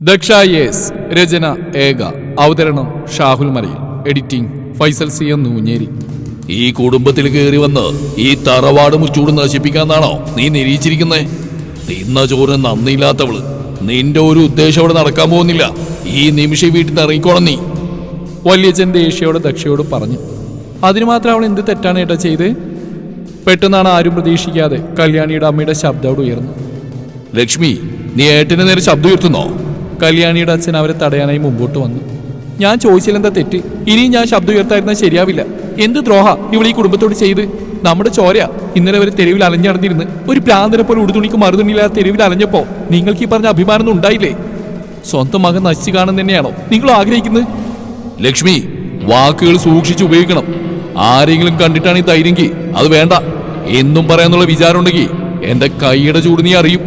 Daksha yes രചന ഏക അവതരണം Shahul Malayil editing Faisal C M Noonjeri. ഈ കുടുംബത്തിൽ കയറി വന്ന് ഈ തറവാട് മുച്ചൂട് നശിപ്പിക്കാന്നാണോ നീ നിരീക്ഷിച്ചിരിക്കുന്നേ തിന്ന ചോറിന് നന്ദിയില്ലാത്തവൾ നിന്റെ ഒരു ഉദ്ദേശം അവിടെ നടക്കാൻ പോകുന്നില്ല. ഈ നിമിഷം വീട്ടിൽ നിന്ന് ഇറങ്ങിക്കോണം നീ. വല്യച്ഛൻ ദേഷ്യയോടെ ദക്ഷയോട് പറഞ്ഞു അതിന് മാത്രം അവൾ എന്ത് തെറ്റാണ് ഏട്ടാ ചെയ്ത്? പെട്ടെന്നാണ് ആരും പ്രതീക്ഷിക്കാതെ കല്യാണിയുടെ അമ്മയുടെ ശബ്ദം അവിടെ ഉയർന്നു. ലക്ഷ്മി നീ ഏട്ടന് നേരെ ശബ്ദം ഉയർത്തുന്നോ? കല്യാണിയുടെ അച്ഛൻ അവരെ തടയാനായി മുമ്പോട്ട് വന്നു. ഞാൻ ചോദിച്ചില്ലെന്താ തെറ്റ്? ഇനിയും ഞാൻ ശബ്ദം ഉയർത്തായിരുന്നാൽ ശരിയാവില്ല. എന്ത് ദ്രോഹ ഇവൾ ഈ കുടുംബത്തോട് ചെയ്ത്? നമ്മുടെ ചോര ഇന്നലെ വരെ തെരുവിൽ അലഞ്ഞടന്നിരുന്ന് ഒരു പ്രാന്തനെ പോലെ ഉടുതുണിക്ക് മറുതുണിയില്ലാതെ തെരുവിൽ അലഞ്ഞപ്പോ നിങ്ങൾക്ക് ഈ പറഞ്ഞ അഭിമാനം ഉണ്ടായില്ലേ? സ്വന്തം മകൻ നശിച്ചു കാണുന്ന തന്നെയാണോ നിങ്ങൾ ആഗ്രഹിക്കുന്നത്? ലക്ഷ്മി വാക്കുകൾ സൂക്ഷിച്ച് ഉപയോഗിക്കണം. ആരെങ്കിലും കണ്ടിട്ടാണ് ഈ ധൈര്യമെങ്കിൽ അത് വേണ്ട. എന്നും പറയാന്നുള്ള വിചാരം ഉണ്ടെങ്കിൽ എന്റെ കൈയുടെ ചൂട് നീ അറിയും.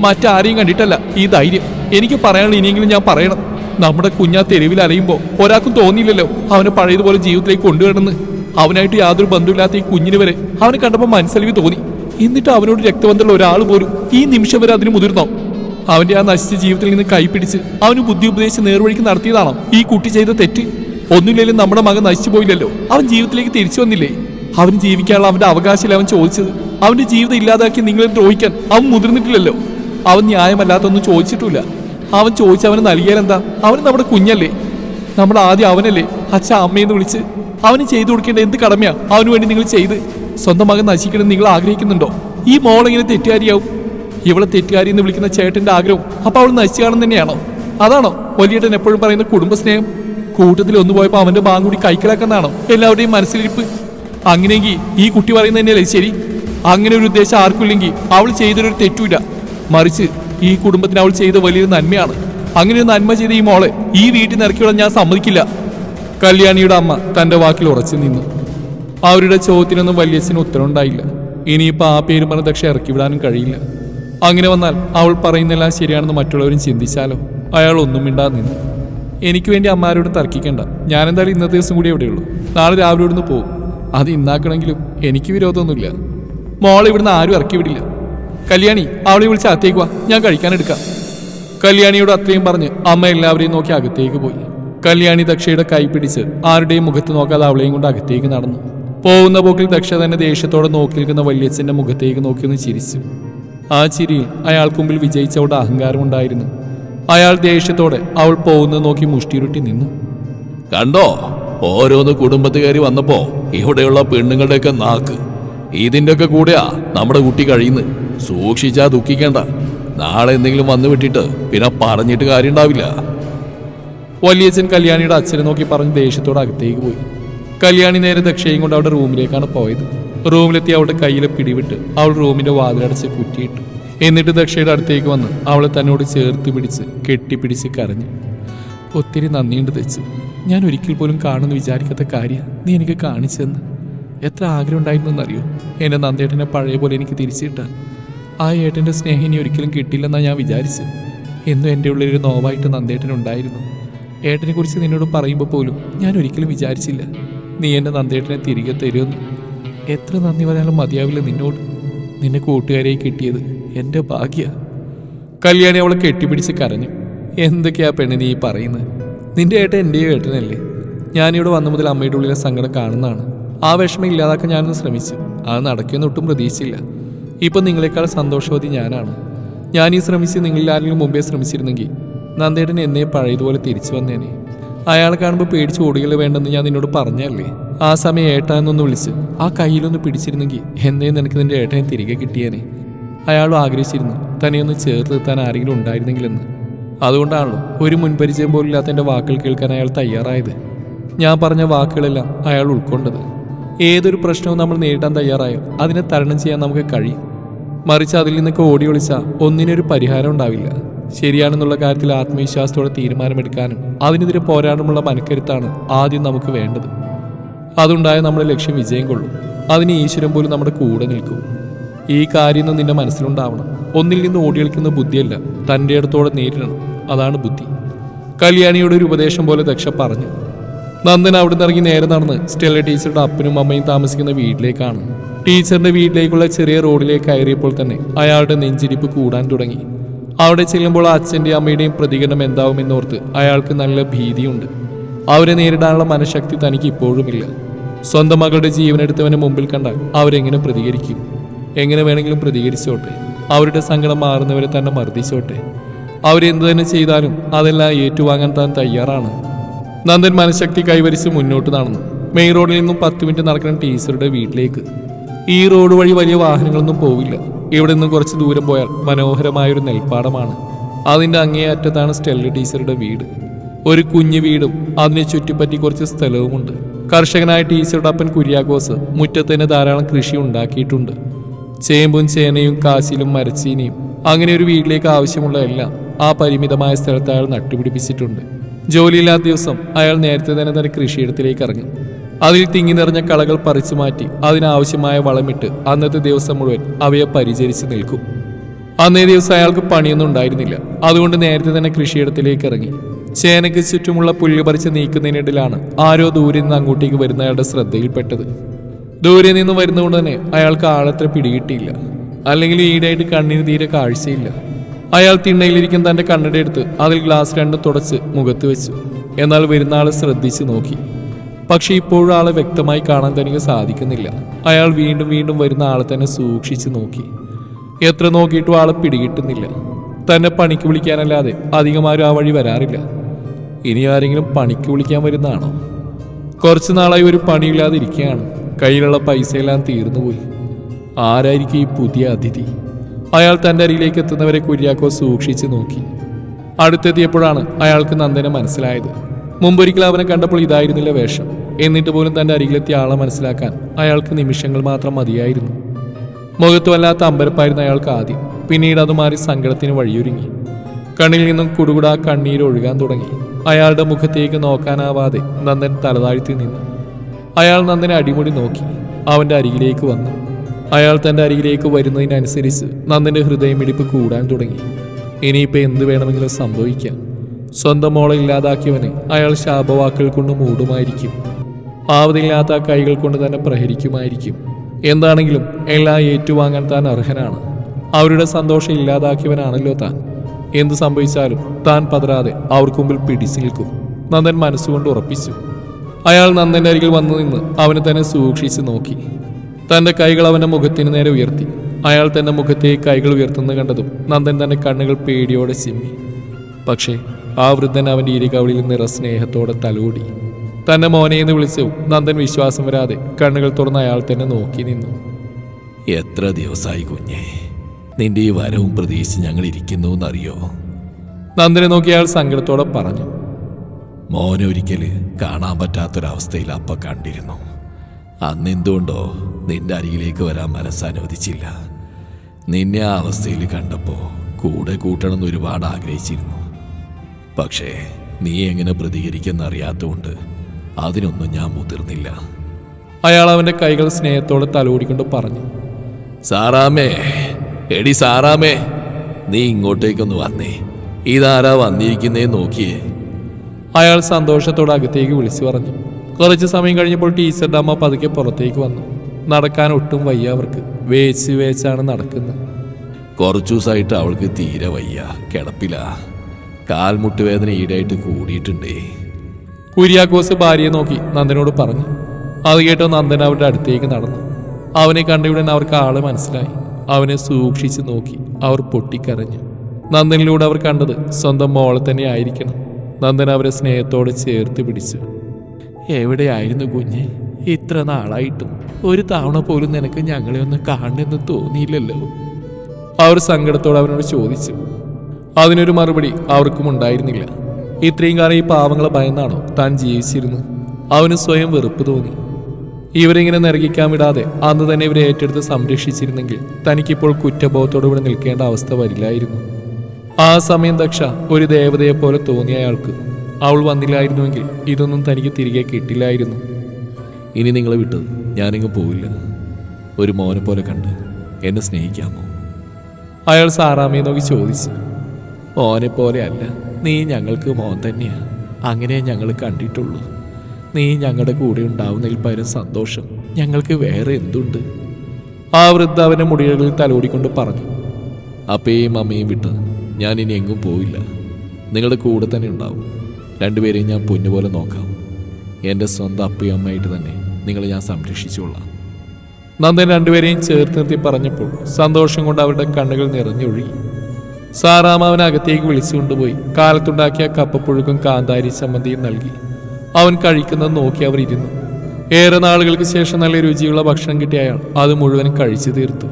മറ്റാരെയും കണ്ടിട്ടല്ല ഈ ധൈര്യം. എനിക്ക് പറയാനുള്ള ഇനിയെങ്കിലും ഞാൻ പറയണം. നമ്മുടെ കുഞ്ഞാ തെരുവിൽ അലയുമ്പോൾ ഒരാൾക്കും തോന്നിയില്ലല്ലോ അവനെ പഴയതുപോലെ ജീവിതത്തിലേക്ക് കൊണ്ടുവരണമെന്ന്. അവനായിട്ട് യാതൊരു ബന്ധമില്ലാത്ത ഈ കുഞ്ഞിന് വരെ അവനെ കണ്ടപ്പോൾ മനസ്സലിവ് തോന്നി. എന്നിട്ട് അവനോട് രക്തബന്ധമുള്ള ഒരാൾ പോലും ഈ നിമിഷം വരെ അതിന് മുതിർന്നോ? അവന്റെ ആ നശിച്ച ജീവിതത്തിൽ നിന്ന് കൈപിടിച്ച് അവന് ബുദ്ധി ഉപദേശിച്ച് നേർവഴിക്ക് നടത്തിയതാണോ? ഈ കുട്ടി ചെയ്ത തെറ്റ്? ഒന്നുമില്ലെങ്കിലും നമ്മുടെ മകൻ നശിച്ചു പോയില്ലല്ലോ? അവൻ ജീവിതത്തിലേക്ക് തിരിച്ചു വന്നില്ലേ? അവൻ ജീവിക്കാനുള്ള അവന്റെ അവകാശമില്ല അവൻ ചോദിച്ചത്. അവന്റെ ജീവിതം ഇല്ലാതാക്കി നിങ്ങളെ ദ്രോഹിക്കാൻ? അവൻ മുതിർന്നിട്ടില്ലല്ലോ? അവൻ ന്യായമല്ലാത്തൊന്നും ചോദിച്ചിട്ടില്ല അവൻ ചോദിച്ച അവന് നൽകിയാലെന്താ അവന് നമ്മുടെ കുഞ്ഞല്ലേ. നമ്മൾ ആദ്യം അവനല്ലേ. അച്ഛ അമ്മയെന്ന് വിളിച്ച്. അവന് ചെയ്തു കൊടുക്കേണ്ട എന്ത് കടമയാ? അവന് വേണ്ടി നിങ്ങൾ ചെയ്ത്. സ്വന്തം മകൻ നശിക്കണം നിങ്ങൾ ആഗ്രഹിക്കുന്നുണ്ടോ? ഈ മോളെങ്ങനെ തെറ്റുകാരിയാവും? ഇവളെ തെറ്റുകാരി എന്ന് വിളിക്കുന്ന ചേട്ടന്റെ ആഗ്രഹം അപ്പൊ അവൾ നശിച്ചു കാണും തന്നെയാണോ? അതാണോ വലിയേട്ടൻ എപ്പോഴും പറയുന്ന കുടുംബസ്നേഹം? കൂട്ടത്തിൽ ഒന്ന് പോയപ്പോൾ അവന്റെ ഭാഗം കൂടി കൈക്കലാക്കുന്നതാണോ? എല്ലാവരുടെയും മനസ്സിലിരിപ്പ്. അങ്ങനെയെങ്കിൽ ഈ കുട്ടി പറയുന്നത് ശരി? അങ്ങനെ ഒരു ഉദ്ദേശം ആർക്കില്ലെങ്കിൽ അവൾ ചെയ്തൊരു തെറ്റൂല മറിച്ച് ഈ കുടുംബത്തിന് അവൾ ചെയ്ത വലിയൊരു നന്മയാണ്. അങ്ങനെ ഒരു നന്മ ചെയ്ത ഈ മോളെ ഈ വീട്ടിൽ നിന്ന് ഞാൻ സമ്മതിക്കില്ല. കല്യാണിയുടെ അമ്മ തന്റെ വാക്കിൽ ഉറച്ചു നിന്നു. അവരുടെ ചോദ്യത്തിനൊന്നും വലിയച്ഛന് ഉത്തരവുണ്ടായില്ല. ഇനിയിപ്പോൾ ആ പേരും പറഞ്ഞ ദക്ഷ ഇറക്കി വിടാനും കഴിയില്ല. അങ്ങനെ വന്നാൽ അവൾ പറയുന്നെല്ലാം ശരിയാണെന്ന് മറ്റുള്ളവരും ചിന്തിച്ചാലോ? അയാൾ ഒന്നും മിണ്ടാതെ നിന്നു. എനിക്ക് വേണ്ടി അമ്മാരോട് തർക്കിക്കേണ്ട. ഞാനെന്തായാലും ഇന്നത്തെ ദിവസം കൂടി എവിടെയുള്ളൂ നാളെ രാവിലെ ഇവിടുന്ന് പോകും അത് ഇന്നാക്കണമെങ്കിലും എനിക്ക് വിരോധമൊന്നുമില്ല. മോളെ ഇവിടുന്ന് ആരും ഇറക്കി വിടില്ല കല്യാണി അവളെ വിളിച്ച് അകത്തേക്ക് വാ ഞാൻ കഴിക്കാനെടുക്കാം കല്യാണിയോട് അത്രയും പറഞ്ഞ് അമ്മ എല്ലാവരെയും നോക്കി അകത്തേക്ക് പോയി. കല്യാണി ദക്ഷയുടെ കൈ പിടിച്ച് ആരുടെയും മുഖത്ത് നോക്കാതെ അവളെയും കൊണ്ട് അകത്തേക്ക് നടന്നു. പോകുന്ന പോക്കിൽ ദക്ഷ തന്നെ ദേഷ്യത്തോടെ നോക്കി നിൽക്കുന്ന വല്യച്ഛന്റെ മുഖത്തേക്ക് നോക്കി ഒന്ന് ചിരിച്ചു. ആ ചിരിയിൽ അയാൾക്ക് മുമ്പിൽ വിജയിച്ചവളുടെ അഹങ്കാരമുണ്ടായിരുന്നു അയാൾ ദേഷ്യത്തോടെ അവൾ പോകുന്നത് നോക്കി മുഷ്ടിരുട്ടി നിന്നു. കണ്ടോ? ഓരോന്ന് കുടുംബത്തുകാരി വന്നപ്പോ ഇവിടെയുള്ള പെണ്ണുങ്ങളുടെയൊക്കെ നാക്ക്. ഇതിന്റെയൊക്കെ കൂടെയാ നമ്മുടെ കുട്ടി കഴിയുന്നത്. സൂക്ഷിച്ചാ ദുഃഖിക്കേണ്ട. നാളെ എന്തെങ്കിലും വന്നു വിട്ടിട്ട് പിന്നെ പറഞ്ഞിട്ട് കാര്യം ഉണ്ടാവില്ല വലിയച്ഛൻ കല്യാണിയുടെ അച്ഛനെ നോക്കി പറഞ്ഞ് ദേഷ്യത്തോടെ അകത്തേക്ക് പോയി. കല്യാണി നേരെ ദക്ഷയും കൊണ്ട് അവളുടെ റൂമിലേക്കാണ് പോയത്. റൂമിലെത്തി അവളുടെ കയ്യിലെ പിടിവിട്ട് അവൾ റൂമിന്റെ വാതിലടച്ച് കുറ്റിയിട്ടു. എന്നിട്ട് ദക്ഷയുടെ അടുത്തേക്ക് വന്ന് അവളെ തന്നോട് ചേർത്ത് പിടിച്ച് കെട്ടിപ്പിടിച്ച് കരഞ്ഞു. ഒത്തിരി നന്ദിയുണ്ട് തെച്ച്. ഞാൻ ഒരിക്കൽ പോലും കാണുമെന്ന് വിചാരിക്കാത്ത കാര്യം നീ എനിക്ക് കാണിച്ചെന്ന് എത്ര ആഗ്രഹം ഉണ്ടായിരുന്നെന്നറിയോ എന്റെ നന്ദേട്ടനെ പഴയ പോലെ എനിക്ക് തിരിച്ചു ആ ഏട്ടന്റെ സ്നേഹം ഇനി ഒരിക്കലും കിട്ടില്ലെന്നാണ് ഞാൻ വിചാരിച്ചത്. എന്നും എന്റെ ഉള്ളിലൊരു നോവായിട്ട് നന്ദേട്ടനുണ്ടായിരുന്നു ഏട്ടനെ കുറിച്ച് നിന്നോട് പറയുമ്പോൾ പോലും ഞാൻ ഒരിക്കലും വിചാരിച്ചില്ല. നീ എന്റെ നന്ദേട്ടനെ തിരികെ തരുമെന്ന്. എത്ര നന്ദി പറഞ്ഞാലും മതിയാവില്ല നിന്നോട്. നിന്നെ കൂട്ടുകാരെ കിട്ടിയത് എന്റെ ഭാഗ്യ. കല്യാണി അവളെ കെട്ടിപ്പിടിച്ച് കരഞ്ഞു. എന്തൊക്കെയാ പെണ്ണ് നീ പറയുന്നത് നിന്റെ ഏട്ടൻ എന്റെയോ ഏട്ടനല്ലേ? ഞാനിവിടെ വന്ന മുതൽ അമ്മയുടെ ഉള്ളിലെ സങ്കടം കാണുന്നതാണ്. ആ വിഷമം ഇല്ലാതാക്കാൻ ഞാനൊന്ന് ശ്രമിച്ചു. അത് നടക്കുമെന്ന് ഒട്ടും പ്രതീക്ഷിച്ചില്ല. ഇപ്പം നിങ്ങളെക്കാൾ സന്തോഷവതി ഞാനാണ്. ഞാൻ ഈ ശ്രമിച്ച് നിങ്ങളിൽ ആരെങ്കിലും മുമ്പേ ശ്രമിച്ചിരുന്നെങ്കിൽ നന്ദേടൻ എന്നെ പഴയതുപോലെ തിരിച്ചു വന്നേനെ. അയാളെ കാണുമ്പോൾ പേടിച്ച് ഓടുകയില്ല വേണ്ടെന്ന് ഞാൻ നിന്നോട് പറഞ്ഞല്ലേ? ആ സമയം ഏട്ടാ എന്നൊന്ന് വിളിച്ച് ആ കയ്യിലൊന്ന് പിടിച്ചിരുന്നെങ്കിൽ എന്നേ നിനക്ക് നിന്റെ ഏട്ടനെ തിരികെ കിട്ടിയേനെ. അയാളും ആഗ്രഹിച്ചിരുന്നു തന്നെ ഒന്ന് ചേർത്ത് നിർത്താൻ ആരെങ്കിലും ഉണ്ടായിരുന്നെങ്കിലെന്ന്. അതുകൊണ്ടാണല്ലോ ഒരു മുൻപരിചയം പോലും ഇല്ലാത്ത എന്റെ വാക്കുകൾ കേൾക്കാൻ അയാൾ തയ്യാറായത്. ഞാൻ പറഞ്ഞ വാക്കുകളെല്ലാം അയാൾ ഉൾക്കൊണ്ടത്. ഏതൊരു പ്രശ്നവും നമ്മൾ നേരിടാൻ തയ്യാറായാൽ അതിനെ തരണം ചെയ്യാൻ നമുക്ക് കഴിയും. മറിച്ച് അതിൽ നിന്നൊക്കെ ഓടി ഒളിച്ചാൽ ഒന്നിനൊരു പരിഹാരം ഉണ്ടാവില്ല. ശരിയാണെന്നുള്ള കാര്യത്തിൽ ആത്മവിശ്വാസത്തോടെ തീരുമാനമെടുക്കാനും അതിനെതിരെ പോരാടാനുള്ള മനക്കരുത്താണ് ആദ്യം നമുക്ക് വേണ്ടത്. അതുണ്ടായ നമ്മുടെ ലക്ഷ്യം വിജയം കൊള്ളും. അതിന് ഈശ്വരൻ പോലും നമ്മുടെ കൂടെ നിൽക്കും. ഈ കാര്യം നിന്റെ മനസ്സിലുണ്ടാവണം. ഒന്നിൽ നിന്ന് ഓടിയെളിക്കുന്ന ബുദ്ധിയല്ല തന്റെ അടുത്തോടെ നേരിടണം. അതാണ് ബുദ്ധി. കല്യാണിയുടെ ഒരു ഉപദേശം പോലെ ദക്ഷ പറഞ്ഞു നന്ദൻ അവിടെ നിന്ന് ഇറങ്ങി നേരെ നടന്ന് സ്റ്റെല്ല ടീച്ചറുടെ അപ്പനും അമ്മയും താമസിക്കുന്ന വീട്ടിലേക്കാണ്. ടീച്ചറിന്റെ വീട്ടിലേക്കുള്ള ചെറിയ റോഡിലേക്ക് കയറിയപ്പോൾ തന്നെ അയാളുടെ നെഞ്ചിരിപ്പ് കൂടാൻ തുടങ്ങി. അവിടെ ചെല്ലുമ്പോൾ അച്ഛന്റെയും അമ്മയുടെയും പ്രതികരണം എന്താവുമെന്നോർത്ത് അയാൾക്ക് നല്ല ഭീതിയുണ്ട്. അവരെ നേരിടാനുള്ള മനഃശക്തി തനിക്ക് ഇപ്പോഴുമില്ല. സ്വന്തം മകളുടെ ജീവനെടുത്തവനെ മുമ്പിൽ കണ്ടാൽ അവരെങ്ങനെ പ്രതികരിക്കും? എങ്ങനെ വേണമെങ്കിലും പ്രതികരിച്ചോട്ടെ? അവരുടെ സങ്കടം മാറുന്നവരെ തന്നെ മർദ്ദിച്ചോട്ടെ? അവരെന്തു തന്നെ ചെയ്താലും അതെല്ലാം ഏറ്റുവാങ്ങാൻ താൻ തയ്യാറാണ്. നന്ദൻ മനഃശക്തി കൈവരിച്ച് മുന്നോട്ട് നടന്നു. മെയിൻ റോഡിൽ നിന്നും പത്ത് മിനിറ്റ് നടക്കുന്ന ടീച്ചറുടെ വീട്ടിലേക്ക്. ഈ റോഡ് വഴി വലിയ വാഹനങ്ങളൊന്നും പോവില്ല. ഇവിടെ നിന്നും കുറച്ച് ദൂരം പോയാൽ മനോഹരമായൊരു നെൽപ്പാടമാണ്. അതിന്റെ അങ്ങേയറ്റത്താണ് സ്റ്റെല്ല ടീച്ചറുടെ വീട്. ഒരു കുഞ്ഞു വീടും അതിനെ ചുറ്റിപ്പറ്റി കുറച്ച് സ്ഥലവുമുണ്ട്. കർഷകനായ ടീച്ചറുടെ അപ്പൻ കുര്യാക്കോസ് മുറ്റത്തന്നെ ധാരാളം കൃഷി ഉണ്ടാക്കിയിട്ടുണ്ട്. ചേമ്പും ചേനയും കാശിലും മരച്ചീനിയും. അങ്ങനെ ഒരു വീട്ടിലേക്ക് ആവശ്യമുള്ള എല്ലാം ആ പരിമിതമായ സ്ഥലത്ത് അയാൾ നട്ടുപിടിപ്പിച്ചിട്ടുണ്ട്. ജോലിയില്ലാത്ത ദിവസം അയാൾ നേരത്തെ തന്നെ തന്റെ കൃഷിയിടത്തിലേക്ക് ഇറങ്ങി. അതിൽ തിങ്ങി നിറഞ്ഞ കളകൾ പറിച്ചു മാറ്റി അതിനാവശ്യമായ വളമിട്ട് അന്നത്തെ ദിവസം മുഴുവൻ അവയെ പരിചരിച്ച് നിൽക്കും. അന്നേ ദിവസം അയാൾക്ക് പണിയൊന്നും ഉണ്ടായിരുന്നില്ല. അതുകൊണ്ട് നേരത്തെ തന്നെ കൃഷിയിടത്തിലേക്ക് ഇറങ്ങി. ചേനയ്ക്ക് ചുറ്റുമുള്ള പുല്ല് പറിച്ച് നീക്കുന്നതിനിടയിലാണ് ആരോ ദൂരെ നിന്ന് അങ്ങോട്ടേക്ക് വരുന്ന അയാളുടെ ശ്രദ്ധയിൽപ്പെട്ടത്. ദൂരെ നിന്ന് വരുന്നതുകൊണ്ട് തന്നെ അയാൾക്ക് ആളത്ര പിടികിട്ടിയില്ല. അല്ലെങ്കിൽ ഈടായിട്ട് കണ്ണിന് തീരെ കാഴ്ചയില്ല. അയാൾ തിണ്ണയിലിരിക്കുന്ന തന്റെ കണ്ണട എടുത്ത് അതിൽ ഗ്ലാസ് രണ്ട് തുടച്ച് മുഖത്ത് വെച്ചു. എന്നാൽ വരുന്ന ആളെ ശ്രദ്ധിച്ച് നോക്കി. പക്ഷെ ഇപ്പോഴും ആളെ വ്യക്തമായി കാണാൻ തനിക്ക് സാധിക്കുന്നില്ല. അയാൾ വീണ്ടും വീണ്ടും വരുന്ന ആളെ തന്നെ സൂക്ഷിച്ച് നോക്കി. എത്ര നോക്കിയിട്ടും ആളെ പിടികിട്ടുന്നില്ല. തന്നെ പണിക്ക് വിളിക്കാനല്ലാതെ അധികമാരും ആ വഴി വരാറില്ല. ഇനി ആരെങ്കിലും പണിക്ക് വിളിക്കാൻ വരുന്നതാണോ കുറച്ച് നാളായി ഒരു പണിയില്ലാതെ ഇരിക്കുകയാണ്. കയ്യിലുള്ള പൈസയെല്ലാം തീർന്നുപോയി. ആരായിരിക്കും ഈ പുതിയ അതിഥി? അയാൾ തന്റെ അരിയിലേക്ക് എത്തുന്നവരെ കുര്യാക്കോ സൂക്ഷിച്ചു നോക്കി. അടുത്തെത്തിയപ്പോഴാണ് അയാൾക്ക് നന്ദനെ മനസ്സിലായത്. മുമ്പൊരിക്കൽ അവനെ കണ്ടപ്പോൾ ഇതായിരുന്നില്ല വേഷം. എന്നിട്ട് പോലും തന്റെ അരികിലെത്തിയ ആളെ മനസ്സിലാക്കാൻ അയാൾക്ക് നിമിഷങ്ങൾ മാത്രം മതിയായിരുന്നു. മുഖത്ത് വല്ലാത്ത അമ്പരപ്പായിരുന്നു അയാൾക്ക് ആദ്യം. പിന്നീട് അത് മാറി സങ്കടത്തിന് വഴിയൊരുങ്ങി. കണ്ണിൽ നിന്നും കുടുകുടാ കണ്ണീർ ഒഴുകാൻ തുടങ്ങി. അയാളുടെ മുഖത്തേക്ക് നോക്കാനാവാതെ നന്ദൻ തലതാഴ്ത്തി നിന്നു. അയാൾ നന്ദനെ അടിമുടി നോക്കി. അവന്റെ അരികിലേക്ക് വന്നു. അയാൾ തന്റെ അരികിലേക്ക് വരുന്നതിനനുസരിച്ച് ഹൃദയം ഹൃദയമിടിപ്പ് കൂടാൻ തുടങ്ങി. ഇനിയിപ്പോൾ എന്ത് വേണമെങ്കിലും സംഭവിക്കാം. സ്വന്തം മോളെ ഇല്ലാതാക്കിയവനെ അയാൾ ശാപവാക്കുകൾ കൊണ്ട് മൂടുമായിരിക്കും. ആവതില്ലാത്ത കൈകൾ കൊണ്ട് തന്നെ പ്രഹരിക്കുമായിരിക്കും. എന്താണെങ്കിലും എല്ലാം ഏറ്റുവാങ്ങാൻ താൻ അർഹനാണ്. അവരുടെ സന്തോഷം ഇല്ലാതാക്കിയവനാണല്ലോ താൻ. എന്ത് സംഭവിച്ചാലും താൻ പതരാതെ അവർക്ക് മുമ്പിൽ പിടിച്ചു നിൽക്കും. നന്ദൻ മനസ്സുകൊണ്ട് ഉറപ്പിച്ചു. അയാൾ നന്ദന്റെ അരികിൽ വന്നു നിന്ന് അവനെ തന്നെ സൂക്ഷിച്ച് നോക്കി. തന്റെ കൈകൾ അവന്റെ മുഖത്തിന് നേരെ ഉയർത്തി. അയാൾ തന്റെ മുഖത്തെ കൈകൾ ഉയർത്തുന്ന കണ്ടതും നന്ദൻ തന്റെ കണ്ണുകൾ പേടിയോടെ ചിമ്മി. പക്ഷേ ആ വൃദ്ധൻ അവന്റെ ഇരികവളിൽ നിറസ്നേഹത്തോടെ തലോടി. തന്നെ മോനെ എന്ന് വിളിച്ചു നന്ദൻ വിശ്വാസം വരാതെ കണ്ണുകൾ തുറന്ന് അയാൾ തന്നെ നോക്കി നിന്നു. എത്ര ദിവസമായി കുഞ്ഞേ നിന്റെ ഈ വരവും പ്രതീക്ഷിച്ച് ഞങ്ങൾ ഇരിക്കുന്നു എന്നറിയോ? നന്ദനെ നോക്കി അയാൾ സങ്കടത്തോടെ പറഞ്ഞു. മോനെ ഒരിക്കൽ കാണാൻ പറ്റാത്തൊരവസ്ഥയിൽ അപ്പ കണ്ടിരുന്നു. അന്ന് എന്തുകൊണ്ടോ നിന്റെ അരികിലേക്ക് വരാൻ മനസ്സനുവദിച്ചില്ല. നിന്നെ ആ അവസ്ഥയിൽ കണ്ടപ്പോൾ കൂടെ കൂട്ടണമെന്ന് ഒരുപാട് ആഗ്രഹിച്ചിരുന്നു. പക്ഷേ നീ എങ്ങനെ പ്രതികരിക്കുമെന്നറിയാത്തതുകൊണ്ട് അതിനൊന്നും ഞാൻ മുതിർന്നില്ല. അയാൾ അവന്റെ കൈകൾ സ്നേഹത്തോടെ തലോടിക്കൊണ്ട് പറഞ്ഞു സാറാമേ എടി സാറാമേ നീ ഇങ്ങോട്ടേക്കൊന്ന് വന്നേ. ഇതാരാ വന്നിരിക്കുന്നേ നോക്കിയേ. അയാൾ സന്തോഷത്തോടെ അകത്തേക്ക് വിളിച്ചു പറഞ്ഞു കുറച്ച് സമയം കഴിഞ്ഞപ്പോൾ ടീച്ചറുടെ അമ്മ പതുക്കെ പുറത്തേക്ക് വന്നു. നടക്കാൻ ഒട്ടും വയ്യ അവർക്ക്. വേച്ച് വേച്ചാണ് നടക്കുന്നത്. കുറച്ചു ദിവസമായിട്ട് അവൾക്ക് തീരെ വയ്യ. കിടപ്പില്ല കാൽമുട്ട് വേദന ഈടായിട്ട് കൂടിയിട്ടുണ്ടേ. കുര്യാക്കോസ് ഭാര്യയെ നോക്കി നന്ദനോട് പറഞ്ഞു. അത് കേട്ടോ നന്ദൻ അവരുടെ അടുത്തേക്ക് നടന്നു. അവനെ കണ്ടയുടൻ അവർക്ക് ആൾ മനസ്സിലായി. അവനെ സൂക്ഷിച്ചു നോക്കി. അവർ പൊട്ടിക്കരഞ്ഞു. നന്ദനിലൂടെ അവർ കണ്ടത് സ്വന്തം മോളെ തന്നെ ആയിരിക്കണം. നന്ദൻ അവരെ സ്നേഹത്തോടെ ചേർത്ത് പിടിച്ചു. എവിടെയായിരുന്നു കുഞ്ഞ്? ഇത്ര നാളായിട്ടും ഒരു തവണ പോലും നിനക്ക് ഞങ്ങളെ ഒന്ന് കാണണമെന്ന് തോന്നിയില്ലല്ലോ. അവർ സങ്കടത്തോടെ അവനോട് ചോദിച്ചു. അതിനൊരു മറുപടി അവർക്കും ഉണ്ടായിരുന്നില്ല. ഇത്രയും കാലം ഈ പാവങ്ങളെ ഭയന്നാണോ താൻ ജീവിച്ചിരുന്നത്? അവന് സ്വയം വെറുപ്പ് തോന്നി. ഇവരിങ്ങനെ നിറകിക്കാൻ വിടാതെ അന്ന് തന്നെ ഇവരെ ഏറ്റെടുത്ത് സംരക്ഷിച്ചിരുന്നെങ്കിൽ തനിക്കിപ്പോൾ കുറ്റബോധത്തോടെ ഇവിടെ നിൽക്കേണ്ട അവസ്ഥ വരില്ലായിരുന്നു. ആ സമയം ദക്ഷ ഒരു ദേവതയെപ്പോലെ തോന്നിയ അയാൾക്ക് അവൾ വന്നില്ലായിരുന്നുവെങ്കിൽ ഇതൊന്നും തനിക്ക് തിരികെ കിട്ടില്ലായിരുന്നു. ഇനി നിങ്ങളെ വിട്ടു ഞാനിങ്ങ് പോവില്ല. ഒരു മോനെ പോലെ കണ്ട് എന്നെ സ്നേഹിക്കാമോ? അയാൾ സാറാമ്മയെ നോക്കി ചോദിച്ചു. മോനെ പോലെ അല്ല നീ ഞങ്ങൾക്ക് മോൻ തന്നെയാ. അങ്ങനെ ഞങ്ങൾ കണ്ടിട്ടുള്ളൂ. നീ ഞങ്ങളുടെ കൂടെ ഉണ്ടാവുന്നതിൽ പകരം സന്തോഷം. ഞങ്ങൾക്ക് വേറെ എന്തുണ്ട്? ആ വൃദ്ധ അവന്റെ മുടികളിൽ തലോടിക്കൊണ്ട് പറഞ്ഞു. അപ്പയും അമ്മയും വിട്ട് ഞാൻ ഇനി എങ്ങും പോവില്ല. നിങ്ങളുടെ കൂടെ തന്നെ ഉണ്ടാവും. രണ്ടുപേരെയും ഞാൻ പൊന്നുപോലെ നോക്കാം. എന്റെ സ്വന്തം അപ്പയും തന്നെ നിങ്ങളെ ഞാൻ സംരക്ഷിച്ചോളാം നന്ദൻ രണ്ടുപേരെയും ചേർത്ത് നിർത്തി പറഞ്ഞപ്പോൾ സന്തോഷം കൊണ്ട് അവരുടെ കണ്ണുകൾ നിറഞ്ഞൊഴുകി. സാറാമാവനകത്തേക്ക് വിളിച്ചുകൊണ്ടുപോയി കാലത്തുണ്ടാക്കിയ കപ്പപ്പുഴുക്കും കാന്താരി ചമ്മന്തിയും നൽകി. അവൻ കഴിക്കുന്നത് നോക്കി അവർ ഇരുന്നു. ഏറെ നാളുകൾക്ക് ശേഷം നല്ല രുചിയുള്ള ഭക്ഷണം കിട്ടിയ അയാൾ അത് മുഴുവൻ കഴിച്ചു തീർത്തു.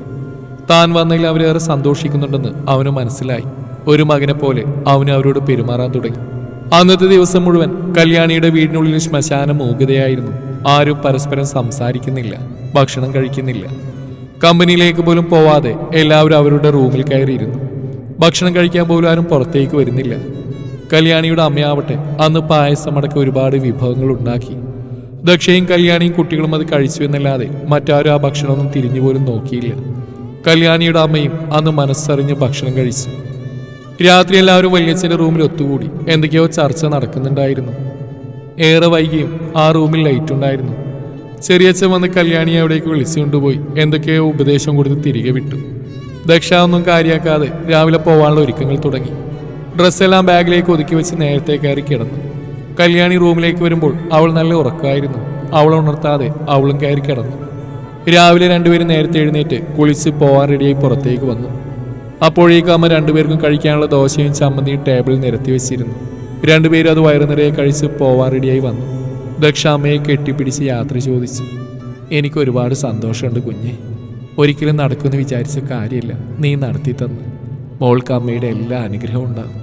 താൻ വന്നതിൽ അവരേറെ സന്തോഷിക്കുന്നുണ്ടെന്ന് അവന് മനസ്സിലായി. ഒരു മകനെ പോലെ അവന് അവരോട് പെരുമാറാൻ തുടങ്ങി. അന്നത്തെ ദിവസം മുഴുവൻ കല്യാണിയുടെ വീടിനുള്ളിൽ ശ്മശാന മൂകതയായിരുന്നു. ആരും പരസ്പരം സംസാരിക്കുന്നില്ല ഭക്ഷണം കഴിക്കുന്നില്ല. കമ്പനിയിലേക്ക് പോലും പോവാതെ എല്ലാവരും അവരുടെ റൂമിൽ കയറിയിരുന്നു. ഭക്ഷണം കഴിക്കാൻ പോലും ആരും പുറത്തേക്ക് വരുന്നില്ല. കല്യാണിയുടെ അമ്മയാവട്ടെ അന്ന് പായസമടക്കം ഒരുപാട് വിഭവങ്ങൾ ഉണ്ടാക്കി. ദക്ഷയും കല്യാണിയും കുട്ടികളും അത് കഴിച്ചു എന്നല്ലാതെ മറ്റാരും ആ ഭക്ഷണമൊന്നും തിരിഞ്ഞു പോലും നോക്കിയില്ല. കല്യാണിയുടെ അമ്മയും അന്ന് മനസ്സറിഞ്ഞ് ഭക്ഷണം കഴിച്ചു. രാത്രി എല്ലാവരും വല്യച്ഛന്റെ റൂമിൽ ഒത്തുകൂടി. എന്തൊക്കെയോ ചർച്ച നടക്കുന്നുണ്ടായിരുന്നു. ഏറെ വൈകിയും ആ റൂമിൽ ലൈറ്റ് ഉണ്ടായിരുന്നു ചെറിയച്ഛൻ വന്ന് കല്യാണി അവിടേക്ക് വിളിച്ചുകൊണ്ടുപോയി എന്തൊക്കെയോ ഉപദേശം കൊടുത്ത് തിരികെ വിട്ടു. ദക്ഷ ഒന്നും കാര്യാക്കാതെ രാവിലെ പോവാനുള്ള ഒരുക്കങ്ങൾ തുടങ്ങി. ഡ്രസ്സെല്ലാം ബാഗിലേക്ക് ഒതുക്കി വെച്ച് നേരത്തെ കയറി കിടന്നു. കല്യാണി റൂമിലേക്ക് വരുമ്പോൾ അവൾ നല്ല ഉറക്കമായിരുന്നു. അവളെ ഉണർത്താതെ അവളും കയറി കിടന്നു. രാവിലെ രണ്ടുപേരും നേരത്തെ എഴുന്നേറ്റ് കുളിച്ച് പോവാൻ റെഡിയായി പുറത്തേക്ക് വന്നു. അപ്പോഴേക്കും അമ്മ രണ്ടുപേർക്കും കഴിക്കാനുള്ള ദോശയും ചമ്മന്തിയും ടേബിളിൽ നിരത്തി വെച്ചിരുന്നു. രണ്ടുപേരും അത് വയറു നിറയെ കഴിച്ച് പോവാൻ റെഡിയായി വന്നു. ദക്ഷ അമ്മയെ കെട്ടിപ്പിടിച്ച് യാത്ര ചോദിച്ചു. എനിക്ക് ഒരുപാട് സന്തോഷമുണ്ട് കുഞ്ഞെ. ഒരിക്കലും നടക്കുമെന്ന് വിചാരിച്ച കാര്യമില്ല. നീ നടത്തി തന്ന്. മോൾക്ക് അമ്മയുടെ എല്ലാ അനുഗ്രഹവും ഉണ്ടാകും.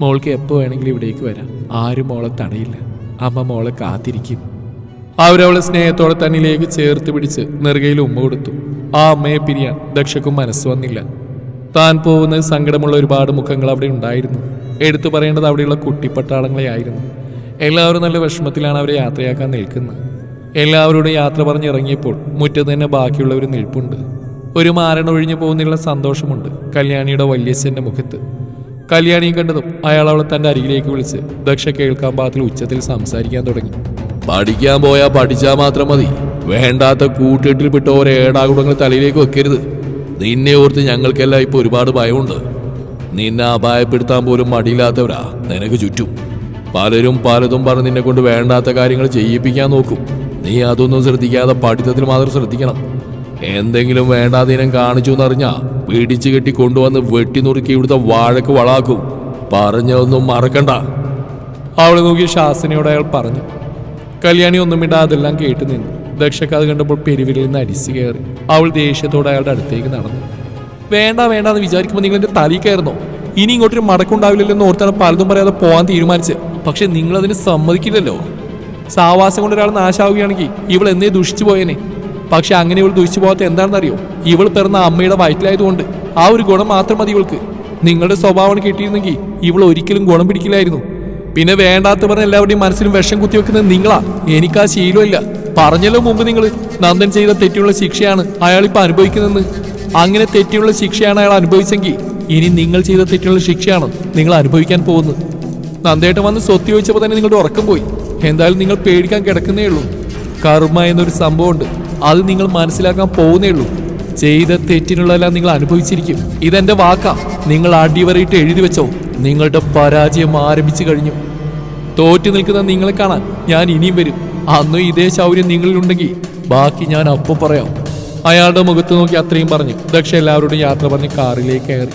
മോൾക്ക് എപ്പോൾ വേണമെങ്കിലും ഇവിടേക്ക് വരാം. ആരും മോളെ തടയില്ല. അമ്മ മോളെ കാത്തിരിക്കും. അവരവളെ സ്നേഹത്തോടെ തന്നിലേക്ക് ചേർത്ത് പിടിച്ച് നെറുകയിൽ ഉമ്മ കൊടുത്തു. ആ അമ്മയെ പിരിയാൻ ദക്ഷക്കും മനസ്സ് വന്നില്ല. താൻ പോകുന്നത് സങ്കടമുള്ള ഒരുപാട് മുഖങ്ങൾ അവിടെ ഉണ്ടായിരുന്നു. എടുത്തു പറയേണ്ടത് അവിടെയുള്ള കുട്ടിപ്പട്ടാളങ്ങളെ ആയിരുന്നു. എല്ലാവരും നല്ല വിഷമത്തിലാണ് അവരെ യാത്രയാക്കാൻ നിൽക്കുന്നത്. എല്ലാവരോടും യാത്ര പറഞ്ഞിറങ്ങിയപ്പോൾ മുറ്റത്ത് തന്നെ ബാക്കിയുള്ളവർ നിൽപ്പുണ്ട്. ഒരു മാരണ ഒഴിഞ്ഞു പോകുന്നതിനുള്ള സന്തോഷമുണ്ട് കല്യാണിയുടെ വല്യച്ഛന്റെ മുഖത്ത്. കല്യാണിയെ കണ്ടതും അയാൾ അവളെ തന്റെ അരികിലേക്ക് വിളിച്ച് ദക്ഷ കേൾക്കാൻ പാകത്തിൽ ഉച്ചത്തിൽ സംസാരിക്കാൻ തുടങ്ങി. പഠിക്കാൻ പോയാൽ പഠിച്ചാൽ മാത്രം മതി. വേണ്ടാത്ത കൂട്ടിട്ടിൽപ്പെട്ട ഓരോ ഏടാകുടങ്ങൾ തലയിലേക്ക് വെക്കരുത്. നിന്നെ ഓർത്ത് ഞങ്ങൾക്കെല്ലാം ഇപ്പൊ ഒരുപാട് ഭയമുണ്ട്. നിന്നെ അപായപ്പെടുത്താൻ പോലും മടിയില്ലാത്തവരാ നിനക്ക് ചുറ്റും. പലരും പലതും പറഞ്ഞ് നിന്നെ കൊണ്ട് വേണ്ടാത്ത കാര്യങ്ങൾ ചെയ്യിപ്പിക്കാൻ നോക്കും. നീ അതൊന്നും ശ്രദ്ധിക്കാതെ പഠിത്തത്തിൽ മാത്രം ശ്രദ്ധിക്കണം. എന്തെങ്കിലും വേണ്ടാതീനം കാണിച്ചു എന്നറിഞ്ഞാ പിടിച്ചു കെട്ടി കൊണ്ടുവന്ന് വെട്ടി നുറുക്കി ഇവിടുത്തെ വാഴക്ക് വളാക്കും. പറഞ്ഞതൊന്നും മറക്കണ്ട. അവളെ നോക്കി ശാസനയോട് അയാൾ പറഞ്ഞു. കല്യാണി ഒന്നും ഇടാതെല്ലാം കേട്ടു നിന്നു. ദക്ഷക്ക് അത് കണ്ടപ്പോൾ പെരുവിരിൽ നിന്ന് അരിച്ചു കയറി. അവൾ ദേഷ്യത്തോടെ അയാളുടെ അടുത്തേക്ക് നടന്നു. വേണ്ട വേണ്ട എന്ന് വിചാരിക്കുമ്പോൾ നിങ്ങൾ എന്റെ തലയിൽ കയറുന്നോ. ഇനി ഇങ്ങോട്ടൊരു മടക്കുണ്ടാവില്ലല്ലോ എന്ന് ഓർത്താണ് പലതും പറയാതെ പോകാൻ തീരുമാനിച്ച് പക്ഷെ നിങ്ങൾ അതിന് സമ്മതിക്കില്ലല്ലോ. സാവാസം കൊണ്ട് ഒരാൾ നാശാവുകയാണെങ്കിൽ ഇവൾ എന്നേ ദുഷിച്ചു പോയേനെ. പക്ഷെ അങ്ങനെ ഇവൾ ദുഷിച്ചു പോകാത്ത എന്താണെന്നറിയോ? ഇവൾ പിറന്ന അമ്മയുടെ വയറ്റിലായതുകൊണ്ട് ആ ഒരു ഗുണം മാത്രം മതി ഇവൾക്ക്. നിങ്ങളുടെ സ്വഭാവം കിട്ടിയിരുന്നെങ്കിൽ ഇവൾ ഒരിക്കലും ഗുണം പിടിക്കില്ലായിരുന്നു. പിന്നെ വേണ്ടാത്ത പറഞ്ഞ എല്ലാവരുടെയും മനസ്സിലും വിഷം കുത്തിവെക്കുന്നത് നിങ്ങളാ. എനിക്ക് ശീലമില്ല. പറഞ്ഞല്ലോ മുമ്പ് നിങ്ങൾ നന്ദൻ ചെയ്ത തെറ്റിയുള്ള ശിക്ഷയാണ് അയാൾ ഇപ്പൊ അനുഭവിക്കുന്നതെന്ന്. അങ്ങനെ തെറ്റിയുള്ള ശിക്ഷയാണ് അയാൾ അനുഭവിച്ചെങ്കിൽ ഇനി നിങ്ങൾ ചെയ്ത തെറ്റിയുള്ള ശിക്ഷയാണ് നിങ്ങൾ അനുഭവിക്കാൻ പോകുന്നത്. നന്ദേട്ടൻ വന്ന് സ്വത്ത് ചോദിച്ചപ്പോൾ തന്നെ നിങ്ങളുടെ ഉറക്കം പോയി. എന്തായാലും നിങ്ങൾ പേടിക്കാൻ കിടക്കുന്നേ ഉള്ളൂ. കർമ്മ എന്നൊരു സംഭവമുണ്ട്. അത് നിങ്ങൾ മനസ്സിലാക്കാൻ പോകുന്നേ ഉള്ളൂ. ചെയ്ത തെറ്റിനുള്ളതെല്ലാം നിങ്ങൾ അനുഭവിച്ചിരിക്കും. ഇതെന്റെ വാക്കാ. നിങ്ങൾ അടിവരയിട്ട് എഴുതി വെച്ചോ. നിങ്ങളുടെ പരാജയം ആരംഭിച്ചു കഴിഞ്ഞു. തോറ്റു നിൽക്കുന്ന നിങ്ങളെ കാണാൻ ഞാൻ ഇനിയും വരും. അന്നും ഇതേ ശൗര്യം നിങ്ങളിലുണ്ടെങ്കിൽ ബാക്കി ഞാൻ അപ്പം പറയാം. അയാളുടെ മുഖത്ത് നോക്കി അത്രയും പറഞ്ഞു. ദക്ഷ എല്ലാവരോടും യാത്ര പറഞ്ഞ് കാറിലേക്ക് കയറി.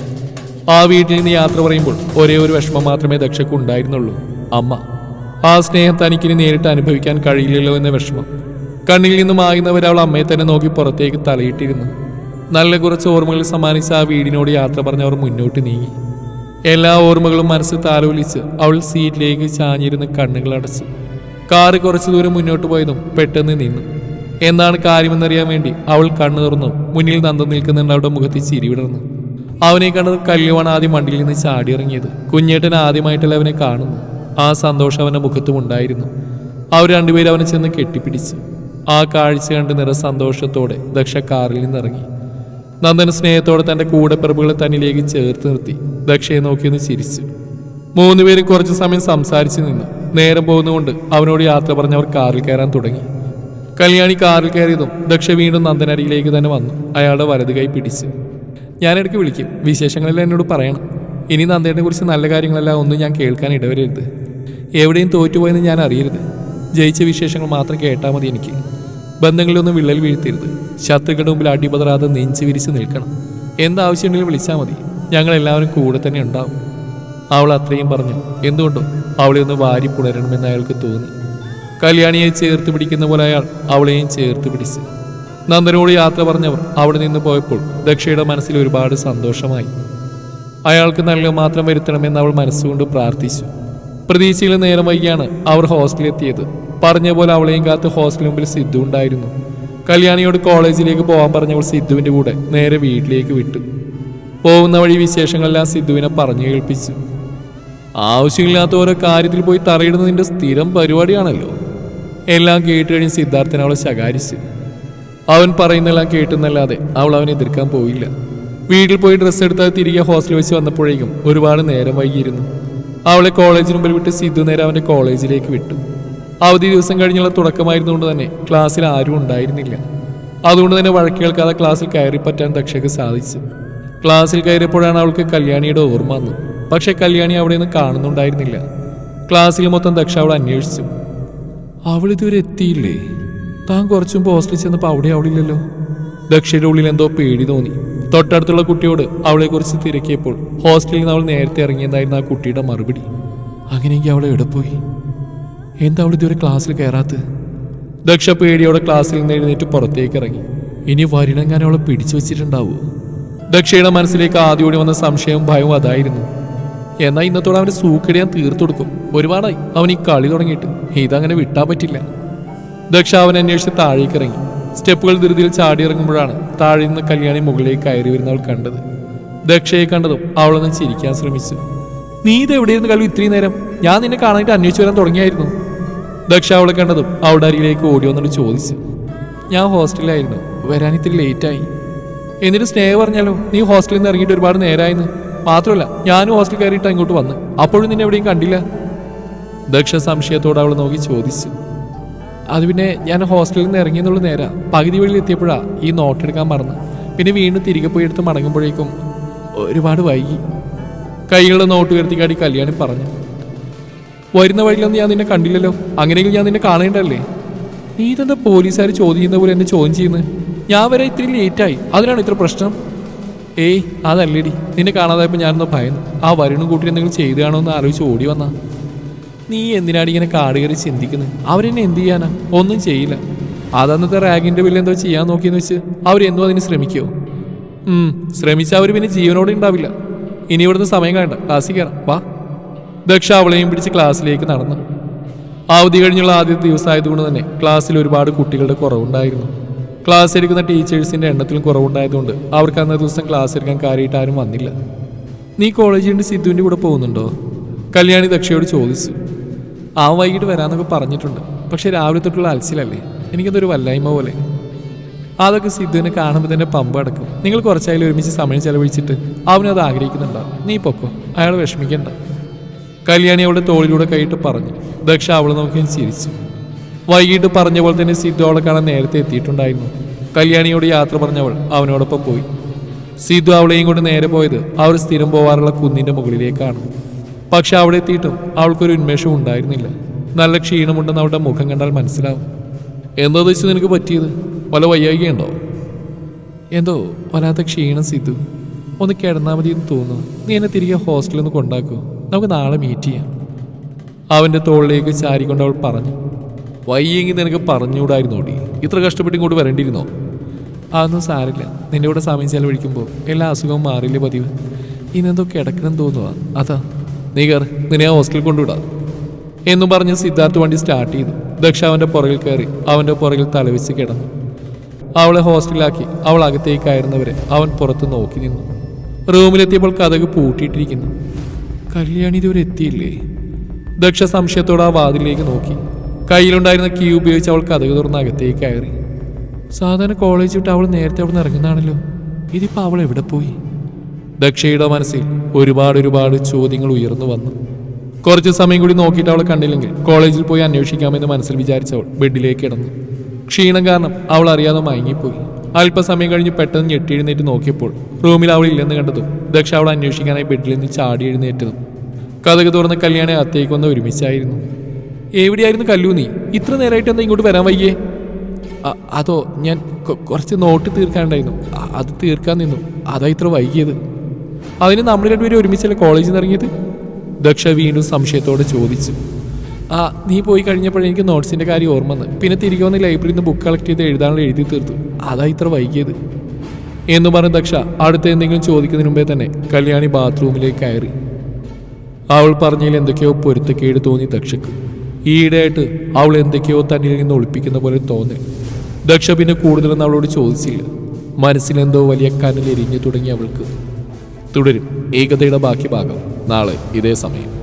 ആ വീട്ടിൽ നിന്ന് യാത്ര പറയുമ്പോൾ ഒരേ ഒരു വിഷമം മാത്രമേ ദക്ഷയ്ക്ക് ഉണ്ടായിരുന്നുള്ളൂ. അമ്മ ആ സ്നേഹം തനിക്കിനി നേരിട്ട് അനുഭവിക്കാൻ കഴിയില്ലല്ലോ എന്ന വിഷമം. കണ്ണിൽ നിന്നും മായുന്നവർ അവൾ അമ്മയെ തന്നെ നോക്കി പുറത്തേക്ക് തലയിട്ടിരുന്നു. നല്ല കുറച്ച് ഓർമ്മകൾ സമ്മാനിച്ച ആ വീടിനോട് യാത്ര പറഞ്ഞ് അവർ മുന്നോട്ട് നീങ്ങി. എല്ലാ ഓർമ്മകളും മനസ്സ് താലോലിച്ച് അവൾ സീറ്റിലേക്ക് ചാഞ്ഞിരുന്ന് കണ്ണുകൾ അടച്ചു. കാറ് കുറച്ചു ദൂരം മുന്നോട്ട് പോയതും പെട്ടെന്ന് നിന്നു. എന്താണ് കാര്യമെന്നറിയാൻ വേണ്ടി അവൾ കണ്ണു തുറന്നു. മുന്നിൽ നന്ദം നിൽക്കുന്നുണ്ട് അവളുടെ മുഖത്ത് ചിരി വിടർന്നു. അവനെ കണ്ടത് കല്ലുവാണ് ആദ്യം വണ്ടിയിൽ നിന്ന് ചാടിയിറങ്ങിയത്. കുഞ്ഞേട്ടൻ ആദ്യമായിട്ടല്ല അവനെ കാണുന്നു ആ സന്തോഷം അവന്റെ മുഖത്തും ഉണ്ടായിരുന്നു. അവർ രണ്ടുപേരും അവനെ ചെന്ന് കെട്ടിപ്പിടിച്ചു. ആ കാഴ്ച കണ്ട് നിറ സന്തോഷത്തോടെ ദക്ഷ കാറിൽ നിന്നിറങ്ങി. നന്ദൻ സ്നേഹത്തോടെ തന്റെ കൂടെപ്പിറപ്പുകളെ തന്നിലേക്ക് ചേർത്ത് നിർത്തി. ദക്ഷയെ നോക്കിയൊന്ന് ചിരിച്ചു. മൂന്നുപേരും കുറച്ചു സമയം സംസാരിച്ചു നിന്നു. നേരം പോകുന്നതുകൊണ്ട് അവനോട് യാത്ര പറഞ്ഞ് അവർ കാറിൽ കയറാൻ തുടങ്ങി. കല്യാണി കാറിൽ കയറിയതും ദക്ഷ വീണ്ടും നന്ദനരിയിലേക്ക് തന്നെ വന്നു. അയാളുടെ വലത് കൈ പിടിച്ച്. ഞാൻ ഇടയ്ക്ക് വിളിക്കും. വിശേഷങ്ങളെല്ലാം എന്നോട് പറയണം. ഇനി നന്ദേനെ കുറിച്ച് നല്ല കാര്യങ്ങളെല്ലാം ഒന്നും ഞാൻ കേൾക്കാൻ ഇടവരരുത്. എവിടെയും തോറ്റുപോയെന്ന് ഞാൻ അറിയരുത്. ജയിച്ച വിശേഷങ്ങൾ മാത്രം കേട്ടാൽ മതി എനിക്ക്. ബന്ധങ്ങളിലൊന്നും വിള്ളൽ വീഴ്ത്തരുത്. ശത്രുക്കളുടെ മുമ്പിൽ അടിപതറാതെ നെഞ്ചു വിരിച്ച് നിൽക്കണം. എന്താവശ്യമുണ്ടെങ്കിലും വിളിച്ചാൽ മതി. ഞങ്ങളെല്ലാവരും കൂടെ തന്നെ ഉണ്ടാവും. അവൾ അത്രയും പറഞ്ഞു. എന്തുകൊണ്ടോ? അവളെ ഒന്ന് വാരി പുണരണമെന്ന് അയാൾക്ക് തോന്നി. കല്യാണിയെ ചേർത്ത് പിടിക്കുന്ന പോലെ അയാൾ അവളെയും ചേർത്ത് പിടിച്ച്. നന്ദനോട് യാത്ര പറഞ്ഞവർ അവിടെ നിന്ന് പോയപ്പോൾ ദക്ഷയുടെ മനസ്സിൽ ഒരുപാട് സന്തോഷമായി. അയാൾക്ക് നല്ല മാത്രം വരുത്തണമെന്ന് അവൾ മനസ്സുകൊണ്ട് പ്രാർത്ഥിച്ചു. പ്രതീക്ഷയിൽ നേരം വൈകിയാണ് അവർ ഹോസ്റ്റലിലെത്തിയത്. പറഞ്ഞ പോലെ അവളെയും കാത്ത് ഹോസ്റ്റലിന് മുമ്പിൽ സിദ്ധു ഉണ്ടായിരുന്നു. കല്യാണിയോട് കോളേജിലേക്ക് പോകാൻ പറഞ്ഞവൾ സിദ്ധുവിന്റെ കൂടെ നേരെ വീട്ടിലേക്ക് വിട്ടു. പോകുന്ന വഴി വിശേഷങ്ങളെല്ലാം സിദ്ധുവിനെ പറഞ്ഞു കേൾപ്പിച്ചു. ആവശ്യമില്ലാത്ത ഓരോ കാര്യത്തിൽ പോയി തറയിടുന്നതിന്റെ സ്ഥിരം പരിപാടിയാണല്ലോ. എല്ലാം കേട്ട് കഴിഞ്ഞ് സിദ്ധാർത്ഥൻ അവളെ ശകാരിച്ചു. അവൻ പറയുന്നെല്ലാം കേട്ടെന്നല്ലാതെ അവൾ അവനെ എതിർക്കാൻ പോയില്ല. വീട്ടിൽ പോയി ഡ്രസ്സ് എടുത്താൽ തിരികെ ഹോസ്റ്റലിൽ വെച്ച് വന്നപ്പോഴേക്കും ഒരുപാട് നേരം വൈകിയിരുന്നു. അവളെ കോളേജിന് മുമ്പിൽ വിട്ട് സിദ്ധു നേരെ അവന്റെ കോളേജിലേക്ക് വിട്ടു. അവധി ദിവസം കഴിഞ്ഞുള്ള തുടക്കമായിരുന്നുകൊണ്ട് തന്നെ ക്ലാസ്സിൽ ആരും ഉണ്ടായിരുന്നില്ല. അതുകൊണ്ട് തന്നെ വഴക്ക് കേൾക്കാതെ ക്ലാസ്സിൽ കയറി പറ്റാൻ ദക്ഷയ്ക്ക് സാധിച്ചു. ക്ലാസ്സിൽ കയറിയപ്പോഴാണ് അവൾക്ക് കല്യാണിയുടെ ഓർമ്മ വന്നു പക്ഷെ കല്യാണി അവിടെ നിന്ന് കാണുന്നുണ്ടായിരുന്നില്ല. ക്ലാസ്സിൽ മൊത്തം ദക്ഷ അവൾ അന്വേഷിച്ചു. അവൾ ഇതുവരെ എത്തിയില്ലേ? താൻ കുറച്ചും ഹോസ്റ്റലിൽ ചെന്നപ്പോൾ അവിടെ അവളില്ലല്ലോ. ദക്ഷയുടെ ഉള്ളിൽ എന്തോ പേടി തോന്നി. തൊട്ടടുത്തുള്ള കുട്ടിയോട് അവളെക്കുറിച്ച് തിരക്കിയപ്പോൾ ഹോസ്റ്റലിൽ നിന്ന് അവൾ നേരത്തെ ഇറങ്ങിയെന്നായിരുന്നു ആ കുട്ടിയുടെ മറുപടി. അങ്ങനെയെങ്കിൽ അവളെ എവിടെ പോയി? എന്താ അവൾ ഇതുവരെ ക്ലാസ്സിൽ കയറാത്തത്? ദക്ഷ പേടിയോടെ ക്ലാസ്സിൽ നിന്ന് എഴുന്നേറ്റ് പുറത്തേക്ക് ഇറങ്ങി. ഇനി വരിണങ്ങാൻ അവളെ പിടിച്ചു വെച്ചിട്ടുണ്ടാവൂ? ദക്ഷയുടെ മനസ്സിലേക്ക് ആദ്യോടി വന്ന സംശയവും ഭയവും അതായിരുന്നു. എന്നാൽ ഇന്നത്തോടെ അവന്റെ സൂക്കടി ഞാൻ തീർത്തു കൊടുക്കും. ഒരുപാടായി. അവൻ ഈ കളി തുടങ്ങിയിട്ട്. ഇതങ്ങനെ വിട്ടാൻ പറ്റില്ല. ദക്ഷ അവൻ അന്വേഷിച്ച് താഴേക്ക് ഇറങ്ങി. സ്റ്റെപ്പുകൾ ധൃതിയിൽ ചാടി ഇറങ്ങുമ്പോഴാണ് താഴെ നിന്ന് കല്യാണി മുകളിലേക്ക് കയറി വരുന്നവൾ കണ്ടത്. ദക്ഷയെ കണ്ടതും അവളൊന്ന് ചിരിക്കാൻ ശ്രമിച്ചു. നീ ഇത് എവിടെയിരുന്നു കളി ഇത്രയും നേരം? ഞാൻ നിന്നെ കാണാനായിട്ട് അന്വേഷിച്ചു വരാൻ തുടങ്ങിയായിരുന്നു. ദക്ഷ അവളെ കണ്ടതും അവളുടെ അരികിലേക്ക് ഓടി വന്നിട്ട് ചോദിച്ചു. ഞാൻ ഹോസ്റ്റലിലായിരുന്നു. വരാൻ ഇത്തിരി ലേറ്റായി. എന്നിട്ട് സ്നേഹ പറഞ്ഞാലോ? നീ ഹോസ്റ്റലിൽ നിന്ന് ഇറങ്ങിയിട്ട് ഒരുപാട് നേരമായെന്ന് മാത്രമല്ല ഞാനും ഹോസ്റ്റൽ കയറിയിട്ട് ഇങ്ങോട്ട് വന്ന്. അപ്പോഴും നിന്നെ എവിടെയും കണ്ടില്ല. ദക്ഷ സംശയത്തോടെ അവൾ നോക്കി ചോദിച്ചു. അത് പിന്നെ ഞാൻ ഹോസ്റ്റലിൽ നിന്ന് ഇറങ്ങിയെന്നുള്ള നേരാ. പകുതി വഴിയിൽ എത്തിയപ്പോഴാ ഈ നോട്ട് എടുക്കാൻ മറന്ന്. പിന്നെ വീണ്ടും തിരികെ പോയി എടുത്ത് മടങ്ങുമ്പോഴേക്കും ഒരുപാട് വൈകി. കൈകളുടെ നോട്ട് ഉയർത്തിക്കാടി കല്യാണി പറഞ്ഞു. വരുന്ന വഴിയിലൊന്നും ഞാൻ നിന്നെ കണ്ടില്ലല്ലോ. അങ്ങനെയെങ്കിൽ ഞാൻ നിന്നെ കാണേണ്ടല്ലേ നീ ഇതെന്താ പോലീസുകാർ ചോദിക്കുന്ന പോലെ എന്നെ ചോദ്യം ചെയ്യുന്നത് ഞാൻ വരെ ഇത്തിരി ലേറ്റായി അതിനാണ് ഇത്ര പ്രശ്നം? ഏയ് അതല്ലേടി. നിന്നെ കാണാതായപ്പോൾ ഞാനൊന്ന് ഭയന്നു. ആ വരുണും കൂട്ടി എന്തെങ്കിലും ചെയ്തു എന്ന് ആലോചിച്ച് ഓടി വന്നാ. നീ എന്തിനാണ് ഇങ്ങനെ കാട് കയറി ചിന്തിക്കുന്നത് അവരെന്നെ എന്ത് ചെയ്യാനാ? ഒന്നും ചെയ്യില്ല. അതന്നത്തെ റാഗിന്റെ ബില്ല് എന്തോ ചെയ്യാൻ നോക്കിയെന്ന് വെച്ച് അവരെന്തോ അതിന് ശ്രമിക്കുമോ ശ്രമിച്ച അവർ പിന്നെ ജീവനോടെ ഉണ്ടാവില്ല. ഇനി ഇവിടുന്ന് സമയം കളയണ്ട. ക്ലാസ്സിൽ കയറാം വാ. ദക്ഷ അവളെയും പിടിച്ച് ക്ലാസ്സിലേക്ക് നടന്നു. അവധി കഴിഞ്ഞുള്ള ആദ്യത്തെ ദിവസമായതുകൊണ്ട് തന്നെ ക്ലാസ്സിൽ ഒരുപാട് കുട്ടികളുടെ കുറവുണ്ടായിരുന്നു. ക്ലാസ് എടുക്കുന്ന ടീച്ചേഴ്സിന്റെ എണ്ണത്തിൽ കുറവുണ്ടായതുകൊണ്ട് അവർക്ക് അന്നേ ദിവസം ക്ലാസ് എടുക്കാൻ കാര്യമായിട്ട് ആരും വന്നില്ല. നീ കോളേജിൽ നിന്ന് സിദ്ധുവിന്റെ കൂടെ പോകുന്നുണ്ടോ? കല്യാണി ദക്ഷയോട് ചോദിച്ചു. ആ വൈകിട്ട് വരാമെന്നൊക്കെ പറഞ്ഞിട്ടുണ്ട്. പക്ഷേ രാവിലെ തൊട്ടുള്ള അലച്ചിലല്ലേ എനിക്കതൊരു വല്ലായ്മ പോലെ. അതൊക്കെ സിദ്ധുവിനെ കാണുമ്പോൾ തന്നെ പമ്പ് അടക്കും. നിങ്ങൾ കുറച്ചായാലും ഒരുമിച്ച് സമയം ചെലവഴിച്ചിട്ട് അവനത് ആഗ്രഹിക്കുന്നുണ്ടാവും നീ പൊക്കോ. അയാൾ വിഷമിക്കണ്ട. കല്യാണി അവളുടെ തോളിലൂടെ കൈയിട്ട് പറഞ്ഞു. ദക്ഷ അവളെ നോക്കി ചിരിച്ചു. വൈകിട്ട് പറഞ്ഞ പോലെ തന്നെ സിദ്ധു അവളെ കാണാൻ നേരത്തെ എത്തിയിട്ടുണ്ടായിരുന്നു. കല്യാണിയോട് യാത്ര പറഞ്ഞവൾ അവനോടൊപ്പം പോയി. സിദ്ധു അവളെയും കൊണ്ട് നേരെ പോയത് അവർ സ്ഥിരം പോവാറുള്ള കുന്നിന്റെ മുകളിലേക്കാണ്. പക്ഷെ അവിടെ എത്തിയിട്ടും അവൾക്കൊരു ഉന്മേഷം ഉണ്ടായിരുന്നില്ല. നല്ല ക്ഷീണമുണ്ടെന്ന് അവളുടെ മുഖം കണ്ടാൽ മനസ്സിലാവും. എന്താ വെച്ച് നിനക്ക് പറ്റിയത്? വല്ല വയ്യായികയുണ്ടോ? എന്തോ വല്ലാത്ത ക്ഷീണം സിദ്ധു. ഒന്ന് കിടന്നാൽ മതി എന്ന് തോന്നുന്നു. നീ എന്നെ തിരികെ ഹോസ്റ്റലിൽ നിന്ന് കൊണ്ടാക്കൂ. നമുക്ക് നാളെ മീറ്റ് ചെയ്യാം. അവന്റെ തോളിലേക്ക് ചാരിക്കൊണ്ട് അവൾ പറഞ്ഞു. വയ്യെങ്കിൽ നിനക്ക് പറഞ്ഞുകൂടായിരുന്നു ഓടി. ഇത്ര കഷ്ടപ്പെട്ട് ഇങ്ങോട്ട് വരേണ്ടിയിരുന്നോ? അതൊന്നും സാരില്ല നിന്റെ കൂടെ സമയം ചെലവഴിക്കുമ്പോൾ എല്ലാ അസുഖവും മാറിയില്ലേ പതിവ്. ഇന്നെന്തോ കിടക്കണം തോന്നുക അതാ. നീ കയറി നിന്നെ ആ ഹോസ്റ്റലിൽ കൊണ്ടുവിടാം. എന്നും പറഞ്ഞ് സിദ്ധാർത്ഥ് വണ്ടി സ്റ്റാർട്ട് ചെയ്തു. ദക്ഷ അവന്റെ പുറകിൽ കയറി അവന്റെ പുറകിൽ തലവിച്ച് കിടന്നു. അവളെ ഹോസ്റ്റലിലാക്കി അവൾ അകത്തേക്ക് കയറുന്നവരെ അവൻ പുറത്ത് നോക്കി നിന്നു. റൂമിലെത്തിയപ്പോൾ കഥക് പൂട്ടിയിട്ടിരിക്കുന്നു. കല്യാണി ഇതുവരെ എത്തിയില്ലേ? ദക്ഷ സംശയത്തോടെ ആ വാതിലേക്ക് നോക്കി. കയ്യിലുണ്ടായിരുന്ന കീ ഉപയോഗിച്ച് അവൾ കഥകു തുറന്ന് അകത്തേക്ക് കയറി. സാധാരണ കോളേജ് വിട്ട് അവൾ നേരത്തെ അവിടെ ഇറങ്ങുന്നതാണല്ലോ. ഇതിപ്പോ അവൾ എവിടെ പോയി? ദക്ഷയുടെ മനസ്സിൽ ഒരുപാട് ഒരുപാട് ചോദ്യങ്ങൾ ഉയർന്നു വന്നു. കുറച്ച് സമയം കൂടി നോക്കിയിട്ട് അവളെ കണ്ടില്ലെങ്കിൽ കോളേജിൽ പോയി അന്വേഷിക്കാമെന്ന് മനസ്സിൽ വിചാരിച്ചവൾ ബെഡിലേക്ക് ഇടന്നു ക്ഷീണം കാരണം അവൾ അറിയാതെ മയങ്ങിപ്പോയി. അല്പസമയം കഴിഞ്ഞ് പെട്ടെന്ന് ഞെട്ടി എഴുന്നേറ്റ് നോക്കിയപ്പോൾ റൂമിൽ അവൾ ഇല്ലെന്ന് കണ്ടതും ദക്ഷ അവൾ അന്വേഷിക്കാനായി ബെഡിൽ നിന്ന് ചാടി എഴുന്നേറ്റതും. കഥക് തുറന്ന് കല്യാണി അത്തേക്ക് വന്ന് ഒരുമിച്ചായിരുന്നു. എവിടെയായിരുന്നു കല്ലു നീ? ഇത്ര നേരമായിട്ട് എന്താ ഇങ്ങോട്ട് വരാൻ വയ്യേ? അതോ ഞാൻ കുറച്ച് നോട്ട് തീർക്കാണ്ടായിരുന്നു അത് തീർക്കാൻ നിന്നു. അതാ ഇത്ര വൈകിയത്. അതിന് നമ്മൾ രണ്ടുപേരും ഒരുമിച്ചല്ലേ കോളേജിൽ നിന്ന് ഇറങ്ങിയത്? ദക്ഷ വീണ്ടും സംശയത്തോടെ ചോദിച്ചു. ആ നീ പോയി കഴിഞ്ഞപ്പോൾ എനിക്ക് നോട്ട്സിന്റെ കാര്യം ഓർമ്മ വന്ന് പിന്നെ തിരികെ വന്ന് ലൈബ്രറിയിൽ നിന്ന് ബുക്ക് കളക്ട് ചെയ്ത് എഴുതാനുള്ള എഴുതി തീർത്തു. അതാ ഇത്ര വൈകിയത്. എന്ന് പറഞ്ഞ ദക്ഷ അടുത്ത എന്തെങ്കിലും ചോദിക്കുന്നതിന് മുമ്പേ തന്നെ കല്യാണി ബാത്റൂമിലേക്ക് കയറി. അവൾ പറഞ്ഞതിൽ എന്തൊക്കെയോ പൊരുത്തക്കേട് തോന്നി ദക്ഷക്ക് ഈയിടെയായിട്ട് അവൾ എന്തൊക്കെയോ തന്നിൽ നിന്ന് ഒളിപ്പിക്കുന്ന പോലെ തോന്നി. ദക്ഷ പിന്നെ കൂടുതലൊന്നും അവളോട് ചോദിച്ചില്ല. മനസ്സിലെന്തോ വലിയ കനൽ എരിഞ്ഞു തുടങ്ങി അവൾക്ക്. തുടരും. ഏകതയുടെ ബാക്കി ഭാഗം. നാളെ ഇതേ സമയം.